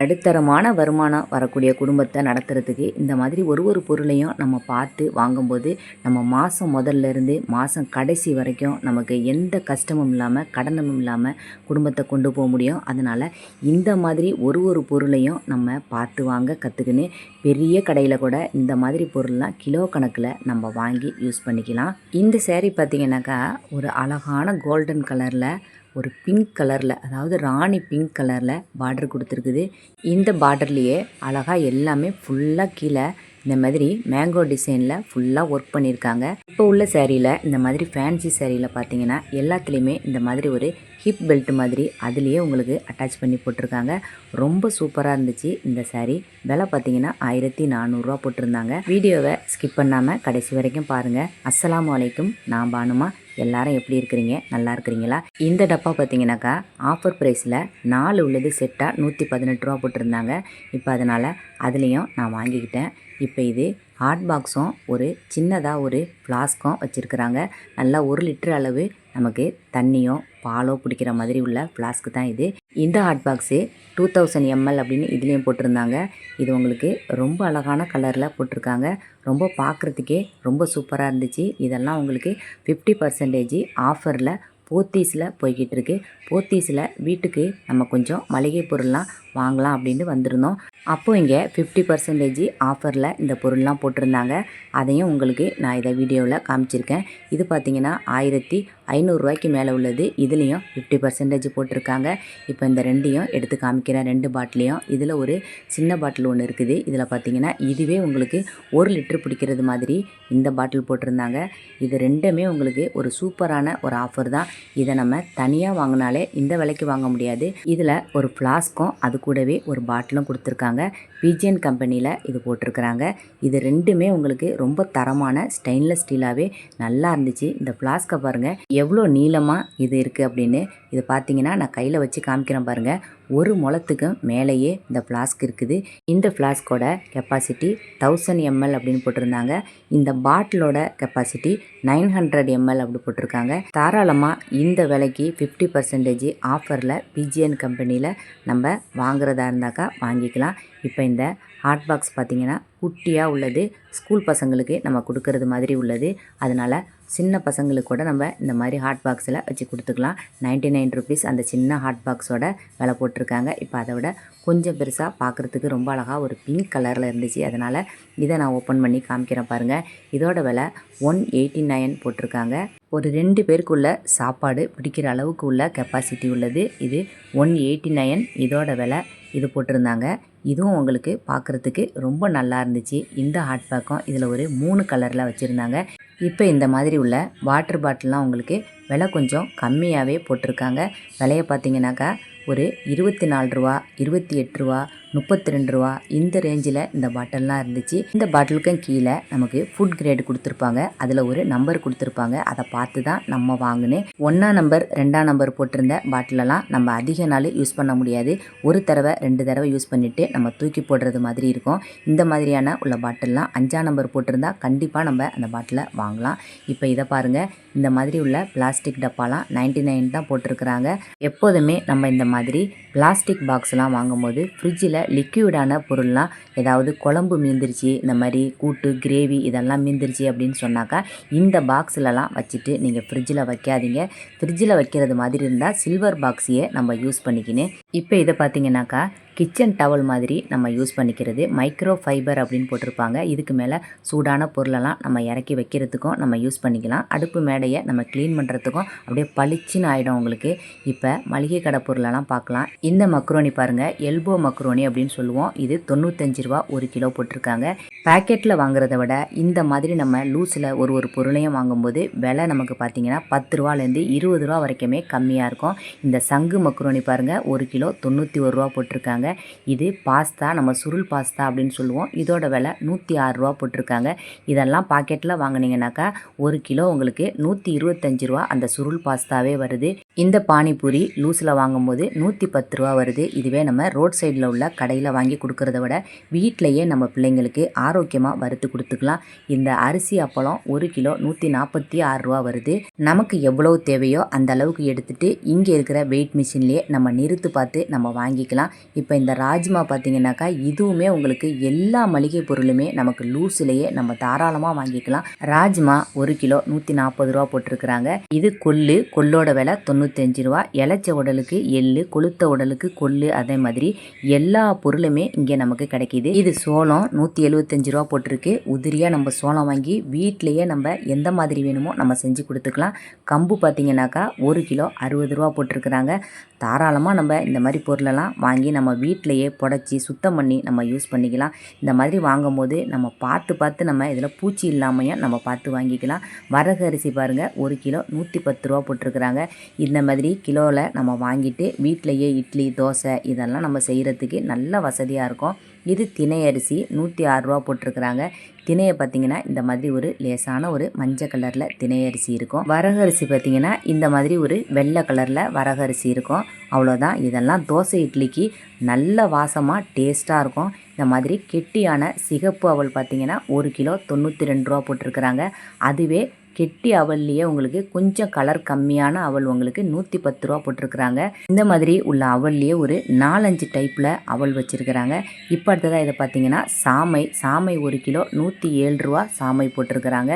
நடுத்தரமான வருமானம் வரக்கூடிய குடும்பத்தை நடத்துறதுக்கு இந்த மாதிரி ஒரு ஒரு பொருளையும் நம்ம பார்த்து வாங்கும்போது நம்ம மாதம் முதல்ல இருந்து மாதம் கடைசி வரைக்கும் நமக்கு எந்த கஷ்டமும் இல்லாமல் கடனும் இல்லாமல் குடும்பத்தை கொண்டு போக முடியும். அதனால் இந்த மாதிரி ஒரு ஒரு பொருளையும் நம்ம பார்த்து வாங்க கற்றுக்கின்னு பெரிய கடையில் கூட இந்த மாதிரி பொருள்லாம் கிலோ கணக்கில் நம்ம வாங்கி யூஸ் பண்ணிக்கலாம். இந்த சேரீ பார்த்திங்கனாக்கா ஒரு அழகான கோல்டன் கலரில் ஒரு பிங்க் கலரில் அதாவது ராணி பிங்க் கலரில் பார்டர் கொடுத்துருக்குது. இந்த பார்டர்லேயே அழகாக எல்லாமே ஃபுல்லாக கீழே இந்த மாதிரி மேங்கோ டிசைனில் ஃபுல்லாக ஒர்க் பண்ணியிருக்காங்க. இப்போ உள்ள சேரீயில் இந்த மாதிரி ஃபேன்சி சேரீயில் பார்த்தீங்கன்னா எல்லாத்துலேயுமே இந்த மாதிரி ஒரு ஹிப் பெல்ட் மாதிரி அதுலேயே உங்களுக்கு அட்டாச் பண்ணி போட்டிருக்காங்க. ரொம்ப சூப்பராக இருந்துச்சு இந்த சேரீ. விலை பார்த்தீங்கன்னா ஆயிரத்தி நானூறுரூவா போட்டிருந்தாங்க. வீடியோவை ஸ்கிப் பண்ணாமல் கடைசி வரைக்கும் பாருங்கள் அஸ்ஸலாமு வலைக்கும் நான் பானுமா. எல்லாரும் எப்படி இருக்கிறீங்க? நல்லா இருக்கிறீங்களா? இந்த டப்பா பார்த்தீங்கன்னாக்கா ஆஃபர் ப்ரைஸில் நாலு உள்ளது செட்டாக நூற்றி பதினெட்டு ரூபா போட்டிருந்தாங்க. இப்போ அதனால் அதுலேயும் நான் வாங்கிக்கிட்டேன். இப்போ இது ஹாட் பாக்ஸும் ஒரு சின்னதாக ஒரு ஃப்ளாஸ்க்கும் வச்சுருக்குறாங்க. நல்லா ஒரு லிட்டர் அளவு நமக்கு தண்ணியோ பாலோ பிடிக்கிற மாதிரி உள்ள ஃப்ளாஸ்க்கு தான் இது. இந்த hot box two thousand ML அப்படின்னு இதுலேயும் போட்டிருந்தாங்க. இது உங்களுக்கு ரொம்ப அழகான கலரில் போட்டிருக்காங்க. ரொம்ப பார்க்குறதுக்கே ரொம்ப சூப்பராக இருந்துச்சு. இதெல்லாம் உங்களுக்கு ஃபிஃப்டி பர்சன்டேஜ் ஆஃபரில் போத்தீஸில் போய்கிட்டு இருக்கு. போத்தீஸில் வீட்டுக்கு நம்ம கொஞ்சம் மளிகை பொருள்லாம் வாங்கலாம் அப்படின்னு வந்திருந்தோம். அப்போ இங்கே ஃபிஃப்டி பர்சன்டேஜ் ஆஃபரில் இந்த பொருள்லாம் போட்டிருந்தாங்க. அதையும் உங்களுக்கு நான் இதை வீடியோவில் காமிச்சிருக்கேன். இது பார்த்தீங்கன்னா ஆயிரத்தி ஐநூறுரூவாய்க்கு மேலே உள்ளது. இதுலேயும் ஃபிஃப்டி பர்சன்டேஜ் போட்டிருக்காங்க. இப்போ இந்த ரெண்டையும் எடுத்து காமிக்கிறேன். ரெண்டு பாட்டிலையும். இதில் ஒரு சின்ன பாட்டில் ஒன்று இருக்குது. இதில் பார்த்தீங்கன்னா இதுவே உங்களுக்கு ஒரு லிட்டர் பிடிக்கிறது மாதிரி இந்த பாட்டில் போட்டிருந்தாங்க. இது ரெண்டுமே உங்களுக்கு ஒரு சூப்பரான ஒரு ஆஃபர் தான். இதை நம்ம தனியாக வாங்கினாலே இந்த விலைக்கு வாங்க முடியாது. இதில் ஒரு ஃப்ளாஸ்க்கும் அதுக்கு கூடவே ஒரு பாட்டிலும் கொடுத்துருக்காங்க. பிஜிஎன் கம்பெனியில் இது போட்டிருக்கிறாங்க. இது ரெண்டுமே உங்களுக்கு ரொம்ப தரமான ஸ்டெயின்லெஸ் ஸ்டீலாகவே நல்லா இருந்துச்சு. இந்த ஃப்ளாஸ்க்கை பாருங்கள் எவ்வளோ நீளமாக இது இருக்குது அப்படின்னு. இது பார்த்தீங்கன்னா நான் கையில் வச்சு காமிக்கிறேன் பாருங்கள் ஒரு முளத்துக்கும் மேலேயே இந்த ஃப்ளாஸ்க் இருக்குது. இந்த ஃப்ளாஸ்கோட கெப்பாசிட்டி தௌசண்ட் எம்எல் அப்படின்னு போட்டிருந்தாங்க. இந்த பாட்டிலோட கெப்பாசிட்டி நைன் ஹண்ட்ரட் எம்எல் அப்படி போட்டிருக்காங்க. தாராளமாக இந்த விலைக்கு ஃபிஃப்டி பர்சன்டேஜ் ஆஃபரில் பிஜிஎன் கம்பெனியில் நம்ம வாங்குறதா இருந்தாக்கா வாங்கிக்கலாம். இப்போ இந்த ஹாட் பாக்ஸ் பார்த்திங்கன்னா குட்டியாக உள்ளது. ஸ்கூல் பசங்களுக்கு நம்ம கொடுக்கறது மாதிரி உள்ளது. அதனால் சின்ன பசங்களுக்கு கூட நம்ம இந்த மாதிரி ஹாட் பாக்ஸில் வச்சு கொடுத்துக்கலாம். நைன்ட்டி நைன் ருபீஸ் அந்த சின்ன ஹாட் பாக்ஸோட விலை போட்டிருக்காங்க. இப்போ அதை விட கொஞ்சம் பெருசாக பார்க்குறதுக்கு ரொம்ப அழகாக ஒரு பிங்க் கலரில் இருந்துச்சு. அதனால் இதை நான் ஓப்பன் பண்ணி காமிக்கிறேன் பாருங்கள் இதோட விலை ஒன் எயிட்டி நைன் போட்டிருக்காங்க. ஒரு ரெண்டு பேருக்குள்ள சாப்பாடு பிடிக்கிற அளவுக்கு உள்ள கெப்பாசிட்டி உள்ளது. இது ஒன் எயிட்டி நைன் இதோட விலை இது போட்டிருந்தாங்க. இதுவும் உங்களுக்கு பார்க்குறதுக்கு ரொம்ப நல்லா இருந்துச்சு. இந்த ஹாட் பேக்கும் இதில் ஒரு மூணு கலரில் வச்சுருந்தாங்க. இப்போ இந்த மாதிரி உள்ள வாட்டர் பாட்டில்லாம் உங்களுக்கு விலை கொஞ்சம் கம்மியாகவே போட்டிருக்காங்க. விலையை பார்த்தீங்கன்னாக்கா ஒரு இருபத்தி நாலு ரூபா இருபத்தி எட்டு ரூபா முப்பத்தி ரெண்டு ரூபா இந்த ரேஞ்சில் இந்த பாட்டில்லாம் இருந்துச்சு. இந்த பாட்டிலுக்கும் கீழே நமக்கு ஃபுட் கிரேடு கொடுத்துருப்பாங்க. அதில் ஒரு நம்பர் கொடுத்துருப்பாங்க. அதை பார்த்து தான் நம்ம வாங்கினேன். ஒன்றா நம்பர் ரெண்டாம் நம்பர் போட்டிருந்த பாட்டிலெல்லாம் நம்ம அதிக நாள் யூஸ் பண்ண முடியாது. ஒரு தடவை ரெண்டு தடவை யூஸ் பண்ணிவிட்டு நம்ம தூக்கி போடுறது மாதிரி இருக்கும். இந்த மாதிரியான உள்ள பாட்டில்லாம் அஞ்சாம் நம்பர் போட்டிருந்தா கண்டிப்பாக நம்ம அந்த பாட்டிலை வாங்கலாம். இப்போ இதை பாருங்கள் இந்த மாதிரி உள்ள பிளாஸ்டிக் டப்பாலாம் நைன்டி நைன் தான் போட்டிருக்கிறாங்க. எப்போதுமே நம்ம இந்த மாதிரி பிளாஸ்டிக் பாக்ஸ்லாம் வாங்கும்போது ஃப்ரிட்ஜில் லிக்யூடான பொருள்லாம் ஏதாவது குழம்பு மீந்துருச்சு இந்த மாதிரி கூட்டு கிரேவி இதெல்லாம் மீந்துருச்சு அப்படின்னு சொன்னாக்கா இந்த பாக்ஸ்லலாம் வச்சுட்டு நீங்கள் ஃப்ரிட்ஜில் வைக்காதீங்க. ஃப்ரிட்ஜில் வைக்கிறது மாதிரி இருந்தால் சில்வர் பாக்ஸையே நம்ம யூஸ் பண்ணிக்கினேன் இப்போ இதை பார்த்தீங்கன்னாக்கா கிச்சன் டவல் மாதிரி நம்ம யூஸ் பண்ணிக்கிறது. மைக்ரோ ஃபைபர் அப்படின்னு போட்டிருப்பாங்க. இதுக்கு மேலே சூடான பொருளெல்லாம் நம்ம இறக்கி வைக்கிறதுக்கும் நம்ம யூஸ் பண்ணிக்கலாம். அடுப்பு மேடையை நம்ம க்ளீன் பண்ணுறதுக்கும் அப்படியே பளிச்சுன்னு ஆகிடும் உங்களுக்கு. இப்போ மளிகை கடை பொருளெல்லாம் பார்க்கலாம். இந்த மக்ரோனி பாருங்கள் எல்போ மக்ரோனி அப்படின்னு சொல்லுவோம். இது தொண்ணூத்தஞ்சு ரூபா ஒரு கிலோ போட்டிருக்காங்க. பேக்கெட்டில் வாங்குறத விட இந்த மாதிரி நம்ம லூஸில் ஒரு ஒரு பொருளையும் வாங்கும்போது விலை நமக்கு பார்த்தீங்கன்னா பத்து ரூபாலேருந்து இருபது ரூபா வரைக்குமே கம்மியாக இருக்கும். இந்த சங்கு மக்ரோனி பாருங்கள் ஒரு கிலோ தொண்ணூற்றி ஒரு ரூபா போட்டிருக்காங்க. இது பாஸ்தா நம்ம சுருள் பாஸ்தா அப்படின்னு சொல்லுவோம். இதோட விலை நூற்றி ஆறு ரூபா போட்டிருக்காங்க. இதெல்லாம் பாக்கெட்டில் வாங்குனீங்கன்னாக்கா ஒரு கிலோ உங்களுக்கு நூற்றி இருபத்தஞ்சு ரூபா அந்த சுருள் பாஸ்தாவே வருது. இந்த பானிபூரி லூஸில் வாங்கும்போது நூற்றி பத்து ரூபா வருது. இதுவே நம்ம ரோட் சைடில் உள்ள கடையில் வாங்கி கொடுக்கறத விட வீட்டிலையே நம்ம பிள்ளைங்களுக்கு ஆரோக்கியமாக வறுத்து கொடுத்துக்கலாம். இந்த அரிசி அப்பளம் ஒரு கிலோ நூற்றி நாற்பத்தி ஆறு ரூபா வருது. நமக்கு எவ்வளவு தேவையோ அந்த அளவுக்கு எடுத்துட்டு இங்கே இருக்கிற வெயிட் மிஷின்லேயே நம்ம நிறுத்து பார்த்து நம்ம வாங்கிக்கலாம். இப்போ இந்த ராஜ்மா பார்த்தீங்கன்னாக்கா இதுவுமே உங்களுக்கு எல்லா மளிகை பொருளுமே நமக்கு லூஸ்லேயே நம்ம தாராளமாக வாங்கிக்கலாம். ராஜ்மா ஒரு கிலோ நூற்றி நாற்பது ரூபா போட்டிருக்கிறாங்க. இது கொள்ளு கொள்ளோட விலை தொண்ணூத்தஞ்சு ரூபா இளைச்ச உடலுக்கு எள்ளு கொளுத்த உடலுக்கு கொள்ளு அதே மாதிரி எல்லா பொருளுமே இங்கே நமக்கு கிடைக்கிது. இது சோளம் நூற்றி எழுபத்தஞ்சு ரூபா போட்டிருக்கு. உதிரியாக நம்ம சோளம் வாங்கி வீட்டிலையே நம்ம எந்த மாதிரி வேணுமோ நம்ம செஞ்சு கொடுத்துக்கலாம். கம்பு பார்த்திங்கனாக்கா ஒரு கிலோ அறுபது ரூபா போட்டிருக்கிறாங்க. தாராளமாக நம்ம இந்த மாதிரி பொருளெல்லாம் வாங்கி நம்ம வீட்டிலையே புடச்சி சுத்தம் பண்ணி நம்ம யூஸ் பண்ணிக்கலாம். இந்த மாதிரி வாங்கும்போது நம்ம பார்த்து பார்த்து நம்ம இதில் பூச்சி இல்லாமையும் நம்ம பார்த்து வாங்கிக்கலாம். வரகு அரிசி பாருங்கள் ஒரு கிலோ நூற்றி பத்து ரூபா போட்டிருக்கிறாங்க. இந்த மாதிரி கிலோவில் நம்ம வாங்கிட்டு வீட்டிலையே இட்லி தோசை இதெல்லாம் நம்ம செய்கிறதுக்கு நல்ல வசதியாக இருக்கும். இது திணை அரிசி நூற்றி ஆறுரூவா போட்டிருக்கிறாங்க. திணையை பார்த்திங்கன்னா இந்த மாதிரி ஒரு லேசான ஒரு மஞ்சள் கலரில் திணை அரிசி இருக்கும். வரகரிசி பார்த்திங்கன்னா இந்த மாதிரி ஒரு வெள்ளை கலரில் வரகரிசி இருக்கும். அவ்வளோதான் இதெல்லாம் தோசை இட்லிக்கு நல்ல வாசமாக டேஸ்ட்டாக இருக்கும். இந்த மாதிரி கெட்டியான சிகப்பு அவள் பார்த்திங்கன்னா ஒரு கிலோ தொண்ணூற்றி ரெண்டு ரூபா போட்டிருக்கிறாங்க. அதுவே கெட்டி அவல்லையே உங்களுக்கு கொஞ்சம் கலர் கம்மியான அவல் உங்களுக்கு நூற்றி பத்து ரூபா போட்டிருக்கிறாங்க. இந்த மாதிரி உள்ள அவல்லையே ஒரு நாலஞ்சு டைப்பில் அவல் வச்சுருக்கிறாங்க. இப்போ அடுத்ததாக இதை பார்த்தீங்கன்னா சாமை சாமை ஒரு கிலோ நூற்றி ஏழு ரூபா சாமை போட்டிருக்கிறாங்க.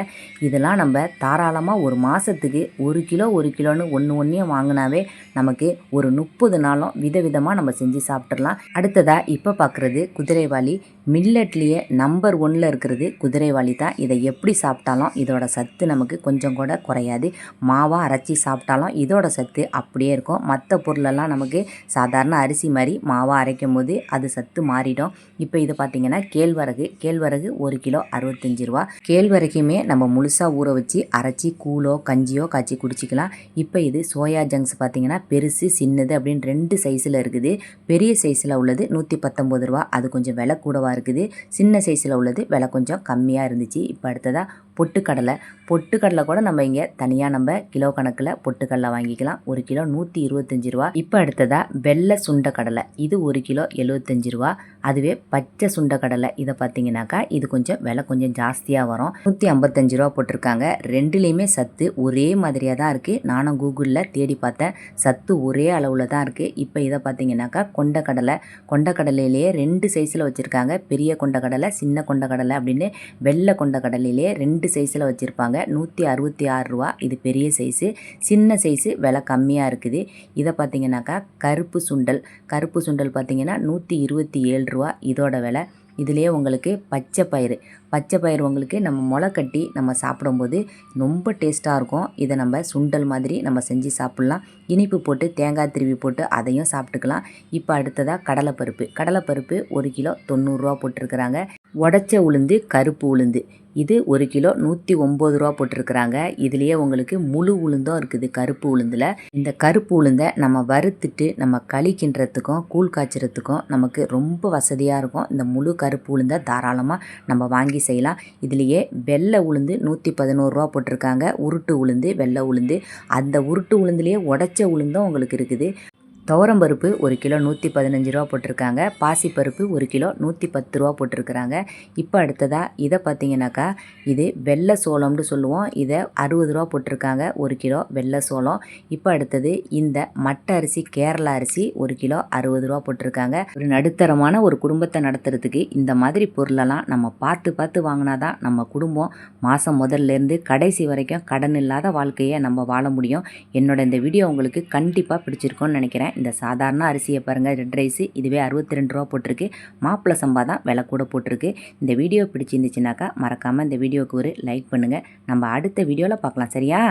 இதெல்லாம் நம்ம தாராளமாக ஒரு மாதத்துக்கு ஒரு கிலோ ஒரு கிலோன்னு ஒன்று ஒன்றையும் வாங்கினாவே நமக்கு ஒரு முப்பது நாளும் விதவிதமாக நம்ம செஞ்சு சாப்பிட்றலாம் அடுத்ததாக இப்போ பார்க்குறது குதிரைவாளி மில்லட்லேயே நம்பர் ஒன்னில் இருக்கிறது குதிரைவாளி தான். இதை எப்படி சாப்பிட்டாலும் இதோட சத்து நமக்கு கொஞ்சம் கூட குறையாது. மாவாக அரைச்சி சாப்பிட்டாலும் இதோட சத்து அப்படியே இருக்கும். மற்ற பொருளெல்லாம் நமக்கு சாதாரண அரிசி மாதிரி மாவாக அரைக்கும் போது அது சத்து மாறிடும். இப்போ இது பார்த்திங்கன்னா கேழ்வரகு. கேழ்வரகு ஒரு கிலோ அறுபத்தஞ்சி ரூபா. கேழ்வரகுமே நம்ம முழுசாக ஊற வச்சு அரைச்சி கூழோ கஞ்சியோ காய்ச்சி குடிச்சிக்கலாம். இப்போ இது சோயா ஜங்க்ஸ் பார்த்திங்கன்னா பெருசு சின்னது அப்படின்னு ரெண்டு சைஸில் இருக்குது. பெரிய சைஸில் உள்ளது நூற்றி பத்தொம்பது ரூபா. அது கொஞ்சம் விலை கூடவாக இருக்குது. சின்ன சைஸில் உள்ளது விலை கொஞ்சம் கம்மியாக இருந்துச்சு. இப்போ அடுத்ததாக பொட்டுக்கடலை. பொட்டுக்கடலை கூட நம்ம இங்கே தனியாக நம்ம கிலோ கணக்கில் பொட்டுக்கடலை வாங்கிக்கலாம். ஒரு கிலோ நூற்றி இருபத்தஞ்சி ரூபா. இப்போ அடுத்ததாக வெள்ளை சுண்டக்கடலை இது ஒரு கிலோ எழுபத்தஞ்சி ரூபா. அதுவே பச்சை சுண்டக்கடலை இதை பார்த்தீங்கன்னாக்கா இது கொஞ்சம் விலை கொஞ்சம் ஜாஸ்தியாக வரும். நூற்றி ஐம்பத்தஞ்சு ரூபா போட்டிருக்காங்க. ரெண்டுலேயுமே சத்து ஒரே மாதிரியாக தான் இருக்குது நானும் கூகுளில் தேடி பார்த்தேன். சத்து ஒரே அளவில் தான் இருக்குது இப்போ இதை பார்த்தீங்கன்னாக்கா கொண்டக்கடலை கொண்டக்கடலையிலேயே ரெண்டு சைஸில் வச்சுருக்காங்க. பெரிய கொண்டக்கடலை சின்ன கொண்டக்கடலை அப்படின்னு வெள்ளை கொண்டக்கடலையிலே ரெண்டு ரெண்டு சைஸில் வச்சுருப்பாங்க. நூற்றி அறுபத்தி ஆறு ரூபா. இது பெரிய சைஸு. சின்ன சைஸு. விலை கம்மியாக இருக்குது. இதை பார்த்தீங்கன்னாக்கா கருப்பு சுண்டல். கருப்பு சுண்டல் பார்த்திங்கன்னா நூற்றி இருபத்தி ஏழு ரூபா. இதோட விலை. இதுலேயே உங்களுக்கு பச்சை பயிறு. பச்சை பயிறு உங்களுக்கு நம்ம முளை கட்டி நம்ம சாப்பிடும்போது ரொம்ப டேஸ்ட்டாக இருக்கும். இதை நம்ம சுண்டல் மாதிரி நம்ம செஞ்சு சாப்பிட்லாம். இனிப்பு போட்டு தேங்காய் திருவி போட்டு அதையும் சாப்பிட்டுக்கலாம். இப்போ அடுத்ததாக கடலைப்பருப்பு. கடலைப்பருப்பு ஒரு கிலோ தொண்ணூறுரூவா போட்டிருக்கிறாங்க. உடச்ச உளுந்து கருப்பு உளுந்து. இது ஒரு கிலோ நூற்றி ஒம்பது ரூபா போட்டிருக்கிறாங்க. இதுலேயே உங்களுக்கு முழு உளுந்தும் இருக்குது கருப்பு உளுந்தில். இந்த கருப்பு உளுந்தை நம்ம வறுத்துட்டு நம்ம களி கிண்டுறதுக்கும் கூழ் காய்ச்சறதுக்கும் நமக்கு ரொம்ப வசதியாக இருக்கும். இந்த முழு கருப்பு உளுந்தை தாராளமாக நம்ம வாங்கி செய்யலாம். இதுலேயே வெள்ளை உளுந்து நூற்றி பதினோருவா போட்டிருக்காங்க. உருட்டு உளுந்து வெள்ளை உளுந்து. அந்த உருட்டு உளுந்துலேயே உடச்ச உளுந்தும் உங்களுக்கு இருக்குது. துவரம்பருப்பு ஒரு கிலோ நூற்றி பதினஞ்சு ரூபா போட்டிருக்காங்க. பாசிப்பருப்பு ஒரு கிலோ நூற்றி பத்து ரூபா போட்டிருக்கிறாங்க. இப்போ அடுத்ததாக இதை பார்த்தீங்கன்னாக்கா இது வெள்ளை சோளம்னு சொல்லுவோம். இதை அறுபது ரூபா போட்டிருக்காங்க. ஒரு கிலோ வெள்ளை சோளம். இப்போ அடுத்தது இந்த மட்டை அரிசி கேரளா அரிசி ஒரு கிலோ அறுபது ரூபா போட்டிருக்காங்க. ஒரு நடுத்தரமான ஒரு குடும்பத்தை நடத்துறதுக்கு இந்த மாதிரி பொருளெல்லாம் நம்ம பார்த்து பார்த்து வாங்கினா தான் நம்ம குடும்பம் மாதம் முதல்லேருந்து கடைசி வரைக்கும் கடன் இல்லாத வாழ்க்கையை நம்ம வாழ முடியும். என்னோட இந்த வீடியோ உங்களுக்கு கண்டிப்பாக பிடிச்சிருக்கோன்னு நினைக்கிறேன். இந்த சாதாரண அரிசியை பாருங்கள் ரெட் ரைஸு இதுவே அறுபத்தி ரெண்டு ரூபா போட்டிருக்கு. மாப்பிள்ளை சம்பா தான் விலை கூட போட்டிருக்கு. இந்த வீடியோ பிடிச்சிருந்துச்சுனாக்கா மறக்காமல் இந்த வீடியோவுக்கு ஒரு லைக் பண்ணுங்கள் நம்ம அடுத்த வீடியோவில் பார்க்கலாம் சரியா?